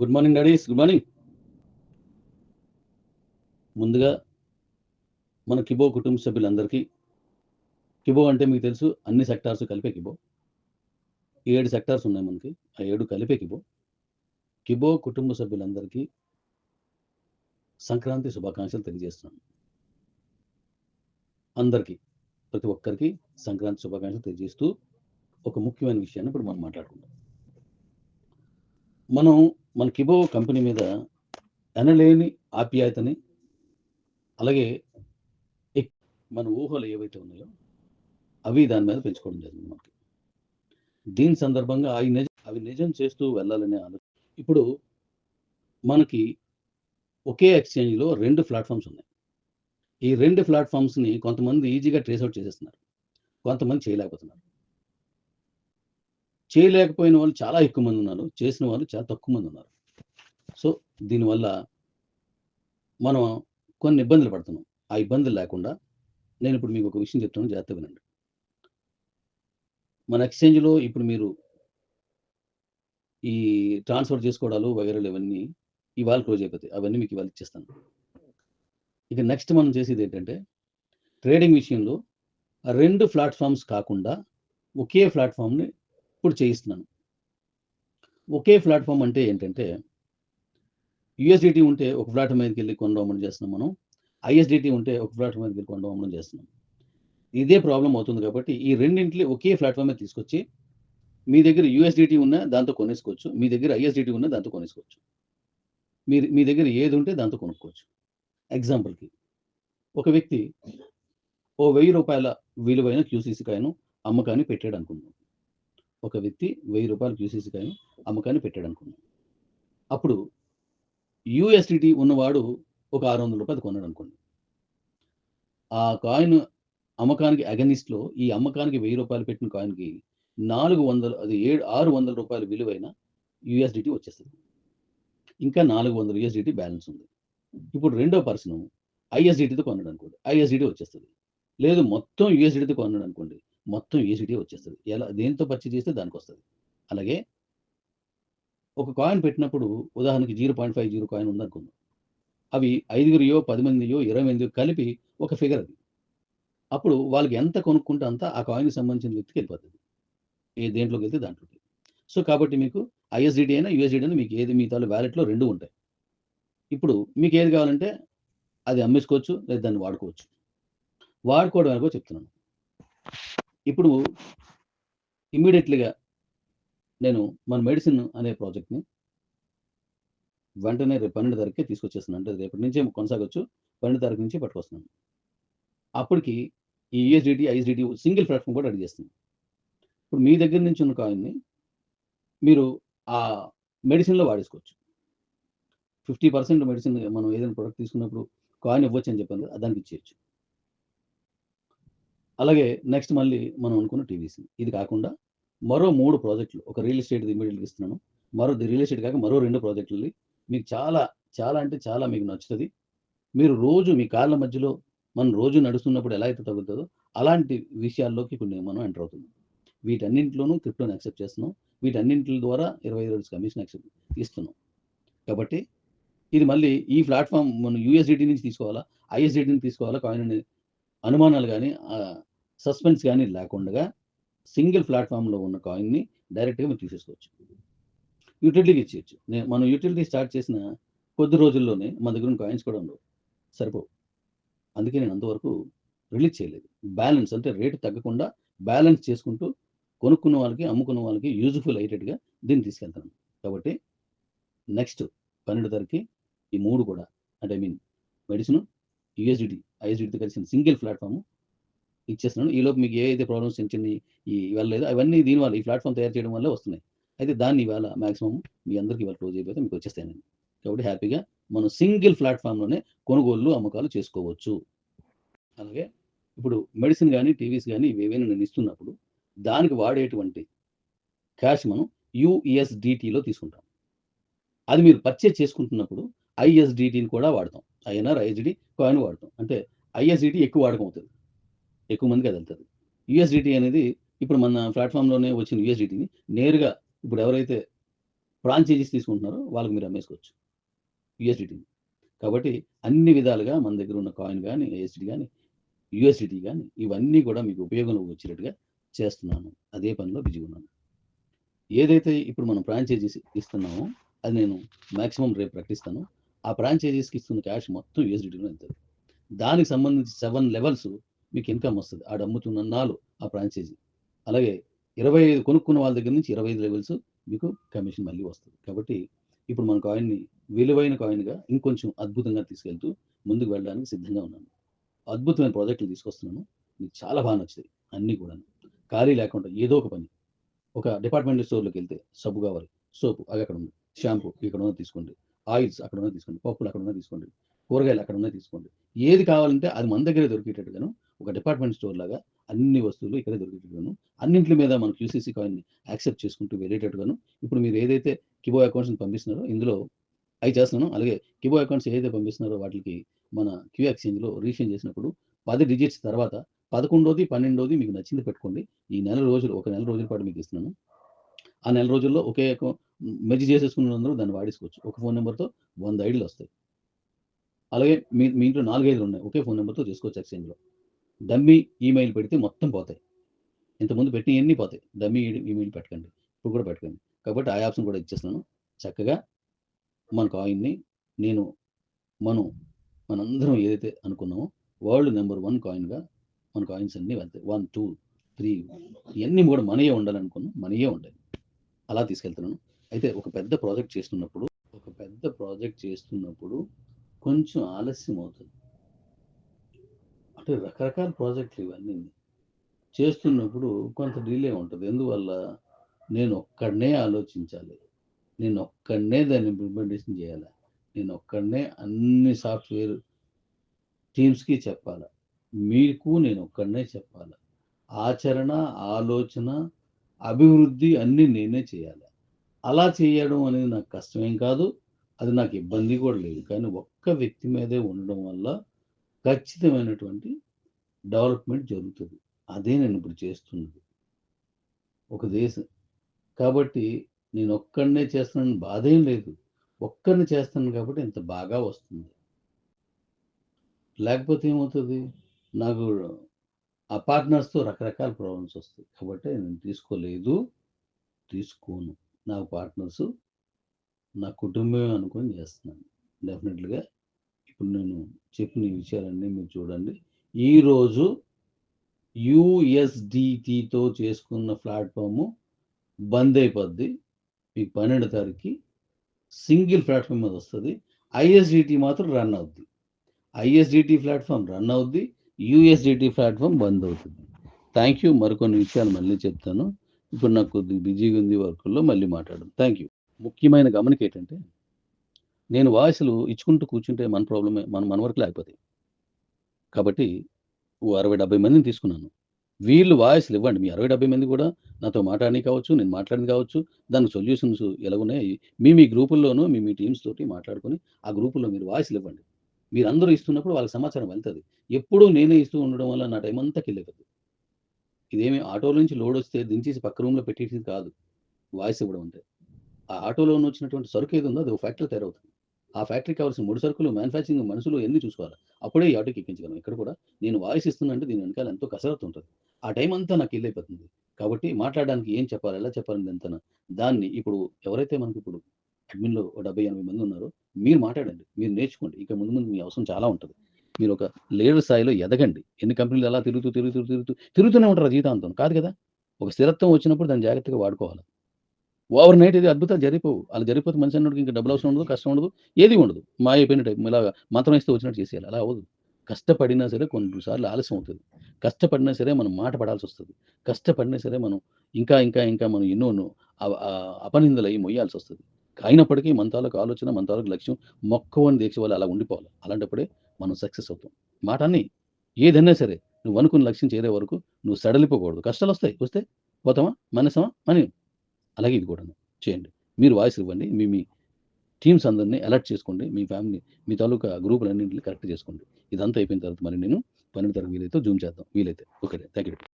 Good morning daddies good morning ముందుగా మన కిబో కుటుంబ సభ్యులందరికీ కిబో అంటే మీకు తెలుసు అన్ని సెక్టార్స్ కలిపే కిబో. ఏడు సెక్టార్స్ ఉన్నాయి మనకి. ఆ ఏడు కలిపే కిబో. కిబో కుటుంబ సభ్యులందరికీ సంక్రాంతి శుభాకాంక్షలు తెలియజేస్తున్నాను. అందరికీ ప్రతి ఒక్కరికి సంక్రాంతి శుభాకాంక్షలు తెలియజేస్తూ ఒక ముఖ్యమైన విషయాన్ని ఇప్పుడు మనం మాట్లాడుకుందాం. మనం మన కిబో కంపెనీ మీద ఎనలేని ఆప్యాయతని అలాగే మన ఊహలు ఏవైతే ఉన్నాయో అవి దాని మీద పెంచుకోవడం జరిగింది మనకి. దీని సందర్భంగా అవి నిజ అవి నిజం చేస్తూ వెళ్ళాలనే ఆలోచన ఇప్పుడు మనకి ఒకే ఎక్స్చేంజ్లో రెండు ప్లాట్ఫామ్స్ ఉన్నాయి. ఈ రెండు ప్లాట్ఫామ్స్ని కొంతమంది ఈజీగా ట్రేస్ అవుట్ చేసేస్తున్నారు. కొంతమంది చేయలేకపోతున్నారు. చేయలేకపోయిన వాళ్ళు చాలా ఎక్కువ మంది ఉన్నారు. చేసిన వాళ్ళు చాలా తక్కువ మంది ఉన్నారు. సో దీనివల్ల మనం కొన్ని ఇబ్బందులు పడుతున్నాం. ఆ ఇబ్బందులు లేకుండా నేను ఇప్పుడు మీకు ఒక విషయం చెప్తాను జాగ్రత్త వినండి. మన ఎక్స్చేంజ్లో ఇప్పుడు మీరు ఈ ట్రాన్స్ఫర్ చేసుకోవడాలు వగైరాలు ఇవన్నీ ఇవాళ క్లోజ్ అయిపోతాయి. అవన్నీ మీకు ఇవాళ ఇచ్చేస్తాను. ఇక నెక్స్ట్ మనం చేసేది ఏంటంటే ట్రేడింగ్ విషయంలో రెండు ప్లాట్ఫామ్స్ కాకుండా ఒకే ప్లాట్ఫామ్ని ఇప్పుడు చేయిస్తున్నాను. ఒకే ప్లాట్ఫామ్ అంటే ఏంటంటే యుఎస్డిటీ ఉంటే ఒక ఫ్లాట్ మీదకి వెళ్ళి కొనడం చేస్తున్నాం మనం. ఐఎస్డిటీ ఉంటే ఒక ఫ్లాట్ మీదకి వెళ్ళి కొనడం చేస్తున్నాం. ఇదే ప్రాబ్లం అవుతుంది కాబట్టి ఈ రెండింటిని ఒకే ప్లాట్ఫామ్ మీద తీసుకొచ్చి మీ దగ్గర యూఎస్డిటీ ఉన్న దాంతో కొనేసుకోవచ్చు. మీ దగ్గర ఐఎస్డిటీ ఉన్న దాంతో కొనేసుకోవచ్చు. మీరు మీ దగ్గర ఏది ఉంటే దాంతో కొనుక్కోవచ్చు. ఎగ్జాంపుల్కి ఒక వ్యక్తి ఓ వెయ్యి రూపాయల విలువైన క్యూసీసీ కాయను అమ్మకాన్ని పెట్టాడు అనుకుందాం. ఒక వ్యక్తి వెయ్యి రూపాయల క్యూసీసీ కాయను అమ్మకాన్ని పెట్టాడు అనుకుందాం. అప్పుడు యూఎస్డిటీ ఉన్నవాడు ఒక ఆరు వందల రూపాయలు కొన్నాడు అనుకోండి. ఆ కాయిన్ అమ్మకానికి అగనిస్ట్లో ఈ అమ్మకానికి వెయ్యి రూపాయలు పెట్టిన కాయిన్కి నాలుగు వందలు అది ఏడు ఆరు వందల రూపాయల విలువైన యుఎస్డిటీ వచ్చేస్తుంది. ఇంకా నాలుగు వందల యుఎస్డిటీ బ్యాలెన్స్ ఉంది. ఇప్పుడు రెండో పర్సన్ ఐఎస్డిటీతో కొన్నాడు అనుకోండి. ఐఎస్డిటీ వచ్చేస్తుంది. లేదు మొత్తం యుఎస్డిటీతో కొన్నాడు అనుకోండి. మొత్తం యుఎస్డిటీ వచ్చేస్తుంది. ఎలా దేంతో పర్చేజ్ చేస్తే దానికి వస్తుంది అలాగే ఒక కాయిన్ పెట్టినప్పుడు ఉదాహరణకి zero point five zero coin ఉందనుకుందాం. అవి ఐదుగురియో పది మందియో ఇరవై మంది కలిపి ఒక ఫిగర్ అది. అప్పుడు వాళ్ళకి ఎంత కొనుక్కుంటే అంత ఆ కాయిన్కి సంబంధించిన వ్యక్తికి వెళ్ళిపోతుంది ఏ దేంట్లోకి వెళ్తే దాంట్లోకి. సో కాబట్టి మీకు ఐఎస్డిటీ అయినా యూఎస్డిటీ అయినా మీకు ఏది మీ తాలూ వ్యాలెట్లో రెండు ఉంటాయి. ఇప్పుడు మీకు ఏది కావాలంటే అది అమ్మేసుకోవచ్చు లేదా దాన్ని వాడుకోవచ్చు. వాడుకోవడం ఎలాగో చెప్తున్నాను. ఇప్పుడు ఇమ్మీడియట్లీగా నేను మన మెడిసిన్ అనే ప్రాజెక్ట్ని వెంటనే రేపు పన్నెండు తారీఖుకే తీసుకొచ్చేస్తున్నాను. అంటే రేపటి నుంచే కొనసాగొచ్చు. పన్నెండు తారీఖు నుంచి పట్టుకొస్తున్నాను. అప్పటికి ఈ యూఎస్డిటీ ఐఎస్డిటీ సింగిల్ ప్లాట్ఫామ్ కూడా అడిగేస్తుంది ఇప్పుడు మీ దగ్గర నుంచి ఉన్న కాయిన్ని మీరు ఆ మెడిసిన్లో వాడేసుకోవచ్చు. ఫిఫ్టీ పర్సెంట్ మెడిసిన్ మనం ఏదైనా ప్రొడక్ట్ తీసుకున్నప్పుడు కాయిన్ ఇవ్వచ్చు అని చెప్పాను కదా దానికి ఇచ్చేయచ్చు. అలాగే నెక్స్ట్ మళ్ళీ మనం అనుకున్న టీవీసీ ఇది కాకుండా మరో మూడు ప్రాజెక్టులు ఒక రియల్ ఎస్టేట్ ఇమీడియట్గా ఇస్తున్నాను. మరో రియల్ ఎస్టేట్ కాక మరో రెండు ప్రాజెక్టులు మీకు చాలా చాలా అంటే చాలా మీకు నచ్చుతుంది. మీరు రోజు మీ కాళ్ళ మధ్యలో మనం రోజు నడుస్తున్నప్పుడు ఎలా అయితే తగ్గుతుందో అలాంటి విషయాల్లోకి కొన్ని మనం ఎంటర్ అవుతున్నాం. వీటన్నింటిలోనూ క్రిప్టోని యాక్సెప్ట్ చేస్తున్నాం. వీటన్నింటి ద్వారా ఇరవై ఐదు రోజు కమిషన్ యాక్సెప్ట్ ఇస్తున్నాం. కాబట్టి ఇది మళ్ళీ ఈ ప్లాట్ఫామ్ మనం యూఎస్డిటీ నుంచి తీసుకోవాలా ఐఎస్డిటీ నుంచి తీసుకోవాలా కాయిన్ అనుమానాలు కానీ సస్పెన్స్ కానీ లేకుండా సింగిల్ ప్లాట్ఫామ్లో ఉన్న కాయిన్ని డైరెక్ట్గా మీరు తీసేసుకోవచ్చు. యూటిలిటీకి ఇచ్చేయచ్చు. నేను మనం యూటిలిటీ స్టార్ట్ చేసిన కొద్ది రోజుల్లోనే మన దగ్గర కాయిన్స్ కూడా ఉండవు. సరిపోవు. అందుకే నేను అంతవరకు రిలీజ్ చేయలేదు. బ్యాలెన్స్ అంటే రేటు తగ్గకుండా బ్యాలెన్స్ చేసుకుంటూ కొనుక్కున్న వాళ్ళకి అమ్ముకున్న వాళ్ళకి యూజ్ఫుల్ అయ్యేటట్టుగా దీన్ని తీసుకెళ్తాను. కాబట్టి నెక్స్ట్ పన్నెండు ధరకి ఈ మూడు కూడా అంటే ఐ మీన్ మెడిసిన్ యూఎస్డిటీ ఐఎస్డిటీతో కలిసిన సింగిల్ ప్లాట్ఫామ్ ఇచ్చేస్తున్నాను ఈలోపు మీకు ఏ అయితే ప్రాబ్లమ్స్ చిన్న చిన్న ఈ వెళ్ళలేదు అవన్నీ దీనివల్ల ఈ ప్లాట్ఫామ్ తయారు చేయడం వల్ల వస్తున్నాయి. అయితే దాన్ని ఇవాళ మాక్సిమం మీ అందరికీ ఇవాళ క్లోజ్ అయిపోతే మీకు వచ్చేస్తాయండి. కాబట్టి హ్యాపీగా మనం సింగిల్ ప్లాట్ఫామ్లోనే కొనుగోళ్ళు అమ్మకాలు చేసుకోవచ్చు. అలాగే ఇప్పుడు మెడిసిన్ కానీ టీవీస్ కానీ ఇవేవైనా నేను ఇస్తున్నప్పుడు దానికి వాడేటువంటి క్యాష్ మనం యుఎస్డిటీలో తీసుకుంటాం. అది మీరు పర్చేజ్ చేసుకుంటున్నప్పుడు ఐఎస్డిటీని కూడా వాడతాం. ఐఎన్ఆర్ ఐఎస్డిటీ కాయిన్ వాడతాం. అంటే ఐఎస్డిటీ ఎక్కువ వాడకం అవుతుంది. ఎక్కువ మందికి అది వెళ్తుంది. యుఎస్డిటీ అనేది ఇప్పుడు మన ప్లాట్ఫామ్లోనే వచ్చిన యూఎస్డిటీని నేరుగా ఇప్పుడు ఎవరైతే ఫ్రాంచైజీస్ తీసుకుంటున్నారో వాళ్ళకి మీరు అమ్మేసుకోవచ్చు. యుఎస్డిటీ కాబట్టి అన్ని విధాలుగా మన దగ్గర ఉన్న కాయిన్ కానీ ఏఎస్డి కానీ యుఎస్డిటీ కానీ ఇవన్నీ కూడా మీకు ఉపయోగంలోకి వచ్చేటట్టుగా చేస్తున్నాను. అదే పనిలో బిజీ ఉన్నాను. ఏదైతే ఇప్పుడు మనం ఫ్రాంచైజీస్ ఇస్తున్నామో అది నేను మాక్సిమం రేపు ప్రకటిస్తాను. ఆ ఫ్రాంచైజీస్కి ఇస్తున్న క్యాష్ మొత్తం యూఎస్డిటీలో వెళ్తుంది. దానికి సంబంధించి సెవెన్ లెవెల్స్ మీకు ఇన్కమ్ వస్తుంది. ఆడ అమ్ముతున్న నాలుగు ఆ ఫ్రాంచైజీ అలాగే ఇరవై ఐదు కొనుక్కున్న వాళ్ళ దగ్గర నుంచి ఇరవై ఐదు లెవెల్స్ మీకు కమిషన్ మళ్ళీ వస్తుంది. కాబట్టి ఇప్పుడు మన కాయిన్ని విలువైన కాయిన్గా ఇంకొంచెం అద్భుతంగా తీసుకెళ్తూ ముందుకు వెళ్ళడానికి సిద్ధంగా ఉన్నాను. అద్భుతమైన ప్రాజెక్టులు తీసుకొస్తున్నాను. మీకు చాలా బాగా నచ్చుతాయి. అన్నీ కూడా ఖాళీ లేకుండా ఏదో ఒక పని. ఒక డిపార్ట్మెంట్ స్టోర్లోకి వెళ్తే సబ్బు కావాలి. సోపు అది అక్కడ ఉంది షాంపూ ఇక్కడ ఉన్న తీసుకోండి. ఆయిల్స్ అక్కడ ఉన్న తీసుకోండి. పప్పులు అక్కడ ఉన్న తీసుకోండి. కూరగాయలు అక్కడ ఉన్న తీసుకోండి. ఏది కావాలంటే అది మన దగ్గరే దొరికేటట్టుగాను ఒక డిపార్ట్మెంట్ స్టోర్ లాగా అన్ని వస్తువులు ఇక్కడే దొరికేటట్టుగాను అన్నింటి మీద మనకు క్యూసీసీ కాయిన్ని యాక్సెప్ట్ చేసుకుంటూ వెళ్ళేటట్టుగాను ఇప్పుడు మీరు ఏదైతే కిబో అకౌంట్స్ని పంపిస్తున్నారో ఇందులో అవి చేస్తున్నాను. అలాగే కిబో అకౌంట్స్ ఏదైతే పంపిస్తున్నారో వాటికి మన క్యూ ఎక్స్చేంజ్లో రీషన్ చేసినప్పుడు పది డిజిట్స్ తర్వాత పదకొండోది పన్నెండోది మీకు నచ్చింది పెట్టుకోండి. ఈ నెల రోజులు ఒక నెల రోజుల పాటు మీకు ఇస్తున్నాను. ఆ నెల రోజుల్లో ఒకే మెజ్ చేసేసుకున్నందరూ దాన్ని వాడేసుకోవచ్చు. ఒక ఫోన్ నెంబర్తో వంద ఐడీలు వస్తాయి. అలాగే మీ మీ ఇంట్లో నాలుగైదు ఉన్నాయి. ఒకే ఫోన్ నెంబర్తో చేసుకోవచ్చు ఎక్స్చేంజ్లో డమ్మీ ఈమెయిల్ పెడితే మొత్తం పోతాయి. ఇంతకుముందు పెట్టి ఎన్ని పోతాయి. డమ్మీ ఈమెయిల్ పెట్టకండి. ఇప్పుడు కూడా పెట్టకండి. కాబట్టి ఆ ఆప్షన్ కూడా ఇచ్చేస్తున్నాను. చక్కగా మన కాయిన్ని నేను మనం మనందరం ఏదైతే అనుకున్నామో వరల్డ్ నెంబర్ వన్ కాయిన్గా మన కాయిన్స్ అన్నీ వెళ్తాయి. వన్ టూ త్రీ ఇవన్నీ కూడా మనయే ఉండాలనుకున్నాం మనయే ఉండాలి. అలా తీసుకెళ్తున్నాను. అయితే ఒక పెద్ద ప్రాజెక్ట్ చేస్తున్నప్పుడు ఒక పెద్ద ప్రాజెక్ట్ చేస్తున్నప్పుడు కొంచెం ఆలస్యం అవుతుంది. అంటే రకరకాల ప్రాజెక్టులు ఇవన్నీ చేస్తున్నప్పుడు కొంత డిలే ఉంటుంది. ఎందువల్ల నేను ఒక్కడనే ఆలోచించాలి. నేను ఒక్కడనే దాన్ని ఇంప్లిమెంటేషన్ చేయాలి. నేను ఒక్కడనే అన్ని సాఫ్ట్వేర్ టీమ్స్కి చెప్పాలి. మీకు నేను ఒక్కడనే చెప్పాలి. ఆచరణ ఆలోచన అభివృద్ధి అన్నీ నేనే చేయాలి. అలా చేయడం అనేది నాకు కష్టమేం కాదు. అది నాకు ఇబ్బంది కూడా లేదు. కానీ ఒక్క వ్యక్తి మీదే ఉండడం వల్ల ఖచ్చితమైనటువంటి డెవలప్మెంట్ జరుగుతుంది. అదే నేను ఇప్పుడు చేస్తున్నది. ఒక దేశం. కాబట్టి నేను ఒక్కడనే చేస్తున్నాను బాధ ఏం లేదు. ఒక్కరిని చేస్తాను కాబట్టి ఇంత బాగా వస్తుంది. లేకపోతే ఏమవుతుంది? నాకు ఆ పార్ట్నర్స్తో రకరకాల ప్రాబ్లమ్స్ వస్తాయి. కాబట్టి నేను తీసుకోలేదు. తీసుకోను. నా పార్ట్నర్స్ నా కుటుంబమే అనుకొని చేస్తున్నాను. డెఫినెట్గా ఇప్పుడు నేను చెప్పిన విషయాలన్నీ మీరు చూడండి. ఈరోజు యుఎస్డిటితో చేసుకున్న ప్లాట్ఫాము బంద్ అయిపోద్ది. మీకు పన్నెండు తారీఖుకి సింగిల్ ప్లాట్ఫామ్ మీద వస్తుంది. ఐఎస్డిటి మాత్రం రన్ అవుద్ది. I S D T platform run అవుద్ది. యుఎస్డిటి ప్లాట్ఫామ్ బంద్ అవుతుంది. Thank you. మరికొన్ని విషయాలు మళ్ళీ చెప్తాను. ఇప్పుడు నాకు కొద్దిగా బిజీగా ఉంది వర్క్లో మళ్ళీ మాట్లాడడం థ్యాంక్ యూ. ముఖ్యమైన గమనిక ఏంటంటే నేను వాయిస్లు ఇచ్చుకుంటూ కూర్చుంటే మన ప్రాబ్లమే మన మన వరకు లేకపోతే. కాబట్టి ఓ అరవై డెబ్బై మందిని తీసుకున్నాను. వీళ్ళు వాయిస్లు ఇవ్వండి. మీ అరవై డెబ్బై మంది కూడా నాతో మాట్లాడి కావచ్చు నేను మాట్లాడింది కావచ్చు దాని సొల్యూషన్స్ ఎలా ఉన్నాయి మీ మీ గ్రూపుల్లోనూ మీ మీ టీమ్స్ తోటి మాట్లాడుకొని ఆ గ్రూపుల్లో మీరు వాయిస్లు ఇవ్వండి. మీరు అందరూ ఇస్తున్నప్పుడు వాళ్ళకి సమాచారం వెళ్తుంది. ఎప్పుడూ నేనే ఇస్తూ ఉండడం వల్ల నా టైం అంతా కిల్లైపోతుంది ఇదేమి ఆటోలో నుంచి లోడ్ వస్తే దించేసి పక్క రూమ్లో పెట్టేసింది కాదు. వాయిస్ ఇవ్వడం అంటే. ఆ ఆటోలో వచ్చినటువంటి సరుకు ఏది ఉందో అది ఒక ఫ్యాక్టరీ తయారవుతుంది. ఆ ఫ్యాక్టరీకి కావాల్సిన మూడు సరుకులు మ్యానుఫ్యాక్చరింగ్ మనుషులు ఎన్ని చూసుకోవాలి? అప్పుడే ఈ ఆటోకి ఎక్కించగలం. ఇక్కడ కూడా నేను వాయిస్ ఇస్తున్నానంటే దీని వెనకాల ఎంతో కసరత్తు ఉంటుంది. ఆ టైం అంతా నాకు ఇల్లు అయిపోతుంది. కాబట్టి మాట్లాడడానికి ఏం చెప్పాలి ఎలా చెప్పాలని ఎంత దాన్ని ఇప్పుడు ఎవరైతే మనకి ఇప్పుడు అడ్మిన్లో డెబ్బై ఎనభై మంది ఉన్నారో మీరు మాట్లాడండి. మీరు నేర్చుకోండి. ఇక ముందు ముందు మీ అవసరం చాలా ఉంటుంది. మీరు ఒక లీడర్ స్థాయిలో ఎదగండి. ఎన్ని కంపెనీలు అలా తిరుగుతూ తిరుగుతూ తిరుగుతూ తిరుగుతూనే ఉంటారు జీవితాంతం. కాదు కదా? ఒక స్థిరత్వం వచ్చినప్పుడు దాన్ని జాగ్రత్తగా వాడుకోవాలి. ఓవర్ నైట్ ఇది అద్భుతాలు జరిగిపోవు. అలా జరిగిపోతే మనిషి అన్నోడికి ఇంకా డబ్బులు అవసరం ఉండదు కష్టం ఉండదు ఏది ఉండదు. మా అయిపోయిన టైం ఇలా మంత్రం ఇస్తే వచ్చినట్టు చేసేయాలి. అలా అవ్వదు. కష్టపడినా సరే కొన్నిసార్లు ఆలస్యం అవుతుంది. కష్టపడినా సరే మనం మాట పడాల్సి వస్తుంది. కష్టపడినా సరే మనం ఇంకా ఇంకా ఇంకా మనం ఎన్నో అపనిందలయ్యి మొయ్యాల్సి వస్తుంది. అయినప్పటికీ మన తాలూకు ఆలోచన మన తాలూకు లక్ష్యం మొక్కవని దీక్ష వాళ్ళు అలా ఉండిపోవాలి. అలాంటప్పుడే మనం సక్సెస్ అవుతాం. మాట అన్ని ఏదైనా సరే నువ్వు అనుకున్న లక్ష్యం చేరే వరకు నువ్వు సడలిపోకూడదు. కష్టాలు వస్తాయి వస్తే పోతామా? మనసమా మనీ అలాగే ఇది కూడా చేయండి. మీరు వాయిస్ ఇవ్వండి మీ మీ టీమ్స్ అందరినీ అలర్ట్ చేసుకోండి మీ ఫ్యామిలీ మీ తాలూకా గ్రూపులన్నింటినీ కరెక్ట్ చేసుకోండి. ఇదంతా అయిపోయిన తర్వాత మరి నేను పన్నెండు తరగతి వీలైతే జూమ్ చేద్దాం. వీలైతే. Okay thank you